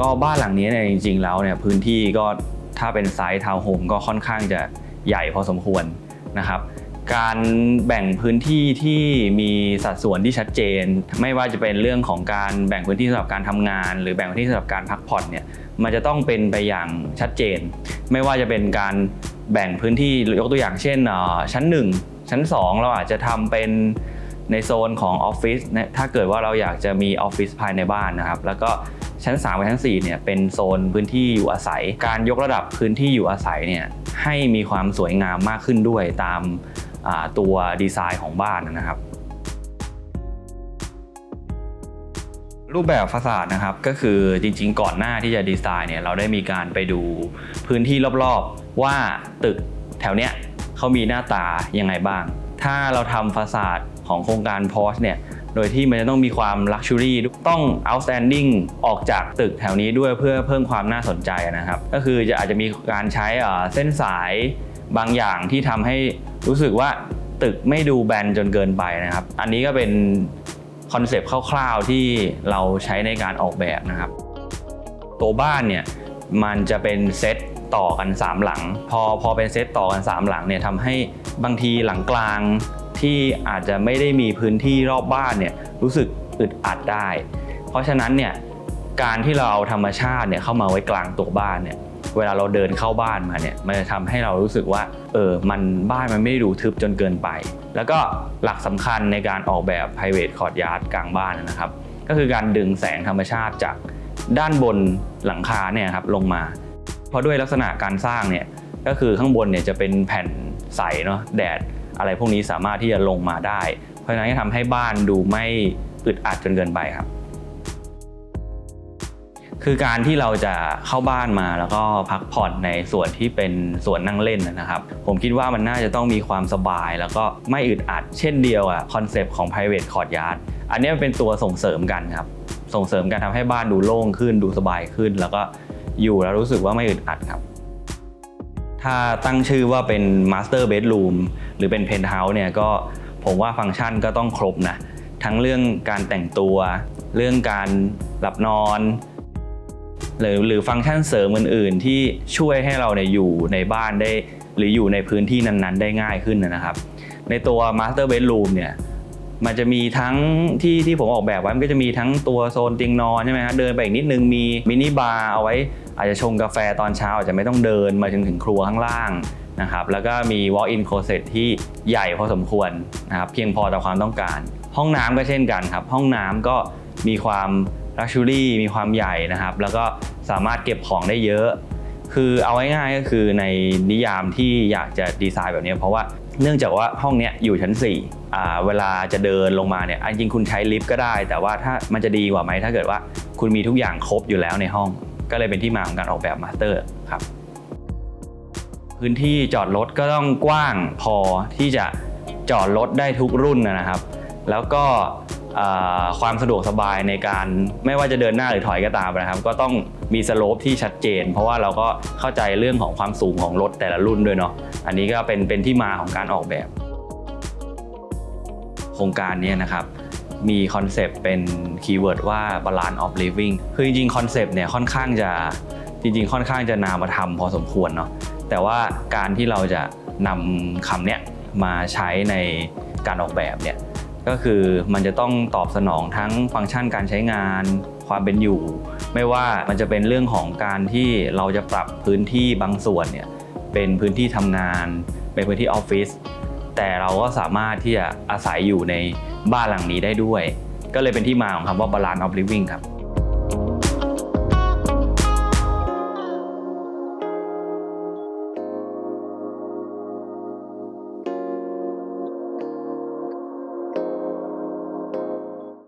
ก็บ้านหลังนี้เนี่ยจริง ๆ แล้วเนี่ยพื้นที่ก็ถ้าเป็นไซส์ทาวน์โฮมก็ค่อนข้างจะใหญ่พอสมควรนะครับการแบ่งพื้นที่ที่มีสัดส่วนที่ชัดเจน ไม่ว่าจะเป็นเรื่องของการแบ่งพื้นที่สำหรับการทำงาน หรือแบ่งพื้นที่สำหรับการพักผ่อนเนี่ยมันจะต้องเป็นไปอย่างชัดเจน ไม่ว่าจะเป็นการแบ่งพื้นที่ยกตัวอย่างเช่นอ่อชั้น 1 ชั้น 2 เราอาจจะทำเป็น ในโซนของออฟฟิศนะถ้าเกิดว่าเราอยากจะมีออฟฟิศภายในบ้านนะครับ แล้วก็ชั้น3กับชั้น4เนี่ยเป็นโซนพื้นที่อยู่อาศัย การยกระดับพื้นที่อยู่อาศัยเนี่ยให้มีความสวยงามมากขึ้นด้วยตามาตัวดีไซน์ของบ้านนะครับรูปแบบฟาสาดนะครับก็คือจริงๆ ก่อนหน้าที่จะดีไซน์เนี่ยเราได้มีการไปดูพื้นที่รอบๆ ว่าตึกแถวเนี้ยเขามีหน้าตายังไงบ้าง ถ้าเราทำฟาสาดของโครงการพอชเนี่ยโดยที่มันจะต้องมีความลักชัวรี่ต้อง outstanding ออกจากตึกแถวนี้ด้วยเพื่อเพิ่มความน่าสนใจนะครับ ก็คือจะอาจจะมีการใช้เอ่อเส้นสายบางอย่างที่ทำให้รู้สึกว่าตึกไม่ดูแบนจนเกินไปนะครับ อันนี้ก็เป็นคอนเซปต์คร่าวๆที่เราใช้ในการออกแบบนะครับ ตัวบ้านเนี่ยมันจะเป็นเซต ต่อกัน 3 หลัง พอพอเป็นเซตต่อกัน 3 หลังเนี่ยทำให้บางทีหลังกลางที่อาจจะไม่ได้มีพื้นที่รอบบ้านเนี่ยรู้สึกอึดอัดได้ เพราะฉะนั้นเนี่ยการที่เราเอาธรรมชาติเนี่ยเข้ามาไว้กลางตัวบ้านเนี่ยเวลาเราเดินเข้าบ้านมาเนี่ยมันจะทำให้เรารู้สึกว่าเออมันบ้านมันไม่ได้ดูทึบจนเกินไป แล้วก็หลักสำคัญในการออกแบบ private courtyard กลางบ้านนะครับ ก็คือการดึงแสงธรรมชาติจากด้านบนหลังคาเนี่ยครับลงมา เพราะด้วยลักษณะการสร้างเนี่ยก็คือข้างบนเนี่ยจะเป็นแผ่นใสเนาะแดดอะไรพวกนี้สามารถที่จะลงมาได้ เพราะฉะนั้นก็ทำให้บ้านดูไม่อึดอัดจนเกินไปครับ คือการที่เราจะเข้าบ้านมาแล้วก็พักผ่อนในส่วนที่เป็นส่วนนั่งเล่นนะครับ ผมคิดว่ามันน่าจะต้องมีความสบายแล้วก็ไม่อึดอัด เช่นเดียวอะคอนเซปต์ของ private courtyard อันนี้เป็นตัวส่งเสริมกันครับ ส่งเสริมการทำให้บ้านดูโล่งขึ้นดูสบายขึ้นแล้วก็ อยู่แล้วรู้สึกว่าไม่อึดอัดครับ ถ้าตั้งชื่อว่าเป็น Master Bedroom หรือเป็น Penthouse เนี่ยก็ผมว่าฟังก์ชันก็ต้องครบนะ ทั้งเรื่องการแต่งตัว เรื่องการหลับนอน หรือหรือฟังก์ชันเสริมอื่น ๆ ที่ช่วยให้เราเนี่ยอยู่ในบ้านได้ หรืออยู่ในพื้นที่นั้น ๆ ได้ง่ายขึ้นนะครับ ในตัว Master Bedroom เนี่ย มันจะมีทั้งที่ที่ผมออกแบบไว้มันก็จะมีทั้งตัวโซนเตียงนอนใช่ไหมฮะเดินไปอีกนิดนึงมีมินิบาร์เอาไว้ อาจจะชงกาแฟตอนเช้าอาจจะไม่ต้องเดินมาถึงถึงครัวข้างล่างนะครับแล้วก็มี walk-in closet ที่ใหญ่พอสมควรนะครับเพียงพอต่อความต้องการ ห้องน้ำก็เช่นกันครับ ห้องน้ำก็มีความลักชัวรี่มีความใหญ่นะครับ แล้วก็สามารถเก็บของได้เยอะ คือเอาง่ายๆก็คือในนิยามที่อยากจะดีไซน์แบบนี้ เพราะว่า เนื่องจากว่าห้องเนี้ยอยู่ชั้น4อ่าเวลาจะเดินลงมาเนี่ยอะจริงคุณใช้ลิฟต์ก็ได้ แต่ว่าถ้ามันจะดีกว่าไหมถ้าเกิดว่าคุณมีทุกอย่างครบอยู่แล้วในห้อง ก็เลยเป็นที่มาของการออกแบบมาสเตอร์ครับ พื้นที่จอดรถก็ต้องกว้างพอที่จะจอดรถได้ทุกรุ่นนะครับ แล้วก็ ความสะดวกสบายในการไม่ว่าจะเดินหน้าหรือถอยก็ตามนะครับ ก็ต้องมีสโลปที่ชัดเจน เพราะว่าเราก็เข้าใจเรื่องของความสูงของรถแต่ละรุ่นด้วยเนาะอันนี้ก็เป็นเป็นที่มาของการออกแบบ โครงการนี้นะครับมีคอนเซปต์เป็นคีย์เวิร์ดว่า balance of living คือจริงๆคอนเซปต์เนี่ยค่อนข้างจะจริง ๆ ค่อนข้างจะนามธรรมพอสมควรเนาะแต่ว่าการที่เราจะนำคำเนี้ยมาใช้ในการออกแบบเนี่ย ก็คือมันจะต้องตอบสนองทั้งฟังก์ชันการใช้งาน ความเป็นอยู่ ไม่ว่ามันจะเป็นเรื่องของการที่เราจะปรับพื้นที่บางส่วนเนี่ยเป็นพื้นที่ทำงาน เป็นพื้นที่ออฟฟิศแต่เราก็สามารถที่จะอาศัยอยู่ในบ้านหลังนี้ได้ด้วย ก็เลยเป็นที่มาของคำว่า balance of living ครับ